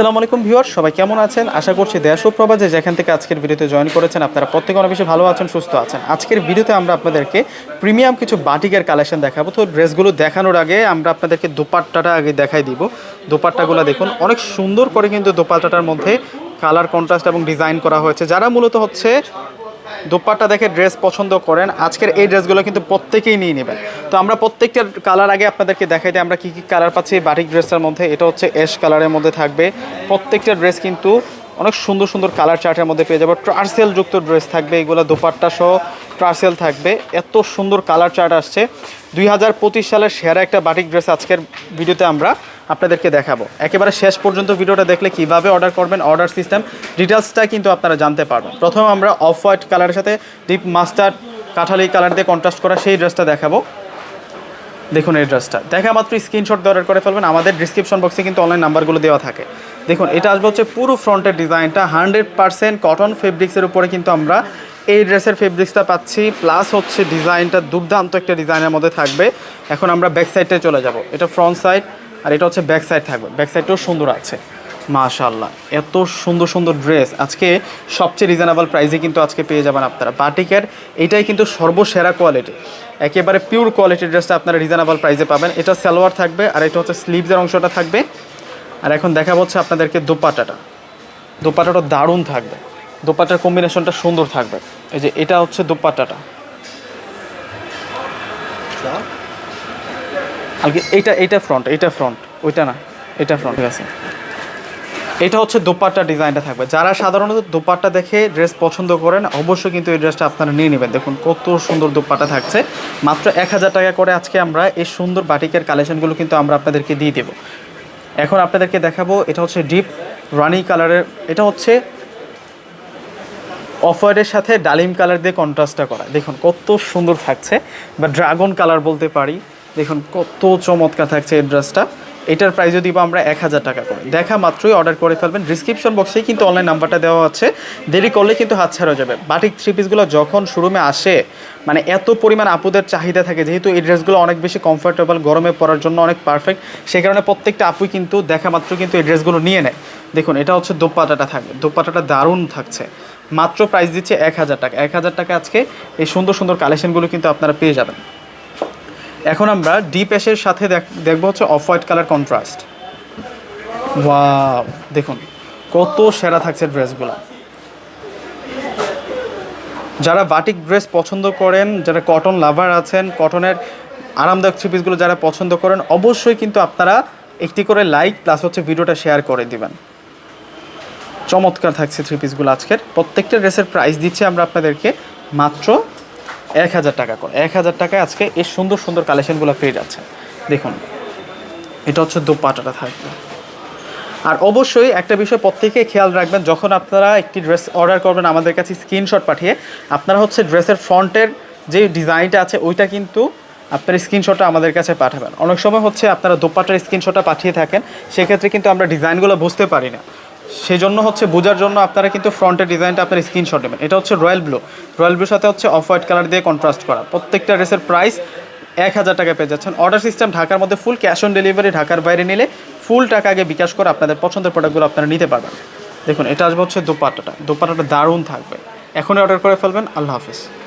আসসালামু আলাইকুম ভিউয়ার সবাই কেমন আছেন? আশা করছি দেশ ও প্রবাজে যেখান থেকে আজকের ভিডিওতে জয়েন করেছেন, আপনারা প্রত্যেকে অনেক বেশি ভালো আছেন, সুস্থ আছেন। আজকের ভিডিওতে আমরা আপনাদেরকে প্রিমিয়াম কিছু বাটিকের কালেকশন দেখাবো। তো ড্রেসগুলো দেখানোর আগে আমরা আপনাদেরকে দোপাট্টাটা আগে দেখাই দিব। দোপাট্টাগুলো দেখুন, অনেক সুন্দর করে কিন্তু দোপাট্টাটার মধ্যে কালার কন্ট্রাস্ট এবং ডিজাইন করা হয়েছে। যারা মূলত হচ্ছে দোপাট্টা দেখে ড্রেস পছন্দ করেন। আজকের এই ড্রেসগুলো কিন্তু প্রত্যেকেই নিয়ে নেবেন। তো আমরা প্রত্যেকটার কালার আগে আপনাদেরকে দেখাই দিই আমরা কী কী কালার পাচ্ছি বাটিক ড্রেসের মধ্যে। এটা হচ্ছে অ্যাশ কালারের মধ্যে থাকবে। প্রত্যেকটা ড্রেস কিন্তু অনেক সুন্দর সুন্দর কালার চার্টের মধ্যে পেয়ে যাব। ট্রার্সেল যুক্ত ড্রেস থাকবে, এগুলো দোপাট্টা সহ ট্রার্সেল থাকবে। এত সুন্দর কালার চার্ট আসছে। দুই হাজার পঁচিশ সালের সেরা একটা বাটিক ড্রেস আজকের ভিডিওতে আমরা আপনাদেরকে দেখাবো। একেবারে শেষ পর্যন্ত ভিডিওটা দেখলে কীভাবে অর্ডার করবেন অর্ডার সিস্টেম ডিটেলসটা কিন্তু আপনারা জানতে পারবেন। প্রথমে আমরা অফ হোয়াইট কালারের সাথে ডিপ মাস্টার্ড কাঠালি কালার দিয়ে কন্ট্রাস্ট করা সেই ড্রেসটা দেখাবো। দেখুন এই ড্রেসটা দেখা মাত্র স্ক্রিনশট অর্ডার করে ফেলবেন। আমাদের ডিসক্রিপশন বক্সে কিন্তু অনলাইন নাম্বারগুলো দেওয়া থাকে। দেখুন, এটা আসবে হচ্ছে পুরো ফ্রন্টের ডিজাইনটা হান্ড্রেড পার্সেন্ট কটন ফেব্রিক্সের উপরে কিন্তু আমরা এই ড্রেসের ফেব্রিক্সটা পাচ্ছি। প্লাস হচ্ছে ডিজাইনটা দুর্দান্ত একটা ডিজাইনের মধ্যে থাকবে। এখন আমরা ব্যাক সাইডে চলে যাব। এটা ফ্রন্ট সাইড আর এটা হচ্ছে ব্যাক সাইড থাকবে। ব্যাক সাইডটাও সুন্দর আছে। মাশাল্লাহ এত সুন্দর সুন্দর ড্রেস আজকে সবচেয়ে রিজনেবল প্রাইসে কিন্তু আজকে পেয়ে যাবেন আপনারা। বাটিকের, এটাই কিন্তু সর্বসেরা কোয়ালিটি একেবারে পিওর কোয়ালিটির ড্রেসটা আপনারা রিজনেবল প্রাইসে পাবেন। এটা সালোয়ার থাকবে আর এটা হচ্ছে স্লিভসের অংশটা থাকবে। আর এখন দেখা হচ্ছে আপনাদেরকে দোপাটাটা দোপাটাটা দারুণ থাকবে। দোপাটার কম্বিনেশনটা সুন্দর থাকবে। এই যে এটা হচ্ছে দোপাটাটা আর কি এইটা এইটা ফ্রন্ট এইটা ফ্রন্ট ওইটা না এটা ফ্রন্ট ঠিক আছে। এটা হচ্ছে দোপাট্টা ডিজাইনটা থাকবে। যারা সাধারণত দোপাট্টা দেখে ড্রেস পছন্দ করেন, অবশ্যই কিন্তু এই ড্রেসটা আপনারা নিয়ে নেবেন। দেখুন কত সুন্দর দোপাট্টা থাকছে। মাত্র এক হাজার টাকা করে আজকে আমরা এই সুন্দর বাটিকের কালেকশনগুলো কিন্তু আমরা আপনাদেরকে দিয়ে দেবো। এখন আপনাদেরকে দেখাবো, এটা হচ্ছে ডিপ রানি কালারের এটা হচ্ছে অফ হোয়াইটের সাথে ডালিম কালার দিয়ে কন্ট্রাস্টটা করা। দেখুন কত সুন্দর থাকছে, বা ড্রাগন কালার বলতে পারি। দেখুন কত চমৎকার থাকছে এই ড্রেসটা এটার প্রাইসও দিব আমরা এক হাজার টাকা করে। দেখা মাত্রই অর্ডার করে ফেলবেন। ডিসক্রিপশন বক্সেই কিন্তু অনলাইন নাম্বারটা দেওয়া আছে। দেরি করলে কিন্তু হাত ছাড়া যাবে। বাটিক থ্রি পিসগুলো যখন শোরুমে আসে মানে এত পরিমাণ আপুদের চাহিদা থাকে, যেহেতু এই ড্রেসগুলো অনেক বেশি কমফোর্টেবল গরমে পরার জন্য অনেক পারফেক্ট সেই কারণে প্রত্যেকটা আপুই কিন্তু দেখা মাত্র কিন্তু এই ড্রেসগুলো নিয়ে নেয়। দেখুন, এটা হচ্ছে দোপাটাটা থাকবে। দোপাটাটা দারুণ থাকছে। মাত্র প্রাইস দিচ্ছে এক হাজার টাকা। এক হাজার টাকা আজকে এই সুন্দর সুন্দর কালেকশনগুলো কিন্তু আপনারা পেয়ে যাবেন। এখন আমরা ডিপ এসের সাথে দেখ- দেখব হচ্ছে off white colour contrast wow দেখুন, কত সেরা থাকছে ড্রেসগুলো। যারা বাটিক ড্রেস পছন্দ করেন, যারা কটন লাভার আছেন কটনের আরামদায়ক থ্রি পিসগুলো যারা পছন্দ করেন, অবশ্যই কিন্তু আপনারা একটি করে লাইক প্লাস হচ্ছে ভিডিওটা শেয়ার করে দিবেন। চমৎকার থাকছে থ্রি পিসগুলো আজকের। প্রত্যেকটা ড্রেসের প্রাইস দিচ্ছি আমরা আপনাদেরকে মাত্র এক হাজার টাকা করে। এক হাজার টাকায় আজকে এই সুন্দর সুন্দর কালেকশনগুলো পেয়ে যাচ্ছে দেখুন, এটা হচ্ছে দোপাটাটা থাকবে। আর অবশ্যই একটা বিষয় প্রত্যেকে খেয়াল রাখবেন, যখন আপনারা একটি ড্রেস অর্ডার করবেন আমাদের কাছে স্ক্রিনশট পাঠিয়ে, আপনারা হচ্ছে ড্রেসের ফ্রন্টের যে ডিজাইনটা আছে, ওইটা কিন্তু আপনার স্ক্রিনশটটা আমাদের কাছে পাঠাবেন। অনেক সময় হচ্ছে আপনারা দোপাটার স্ক্রিনশটটা পাঠিয়ে থাকেন, সেক্ষেত্রে কিন্তু আমরা ডিজাইনগুলো বুঝতে পারি না। সেই জন্য হচ্ছে বোঝার জন্য আপনারা কিন্তু ফ্রন্টের ডিজাইনটা আপনার স্ক্রিনশট নেবেন। এটা হচ্ছে রয়্যাল ব্লু। রয়্যাল ব্লুর সাথে হচ্ছে অফ হোয়াইট কালার দিয়ে কন্ট্রাস্ট করা। প্রত্যেকটা ড্রেসের প্রাইস এক হাজার টাকা পেয়ে যাচ্ছেন। অর্ডার সিস্টেম ঢাকার মধ্যে ফুল ক্যাশ অন ডেলিভারি ঢাকার বাইরে নিলে ফুল টাকা আগে বিকাশ করে আপনাদের পছন্দের প্রোডাক্টগুলো আপনারা নিতে পারবেন। দেখুন, এটা আসবে হচ্ছে দোপাট্টাটা। দোপাট্টাটা দারুণ থাকবে। এখনই অর্ডার করে ফেলবেন। আল্লাহ হাফিজ।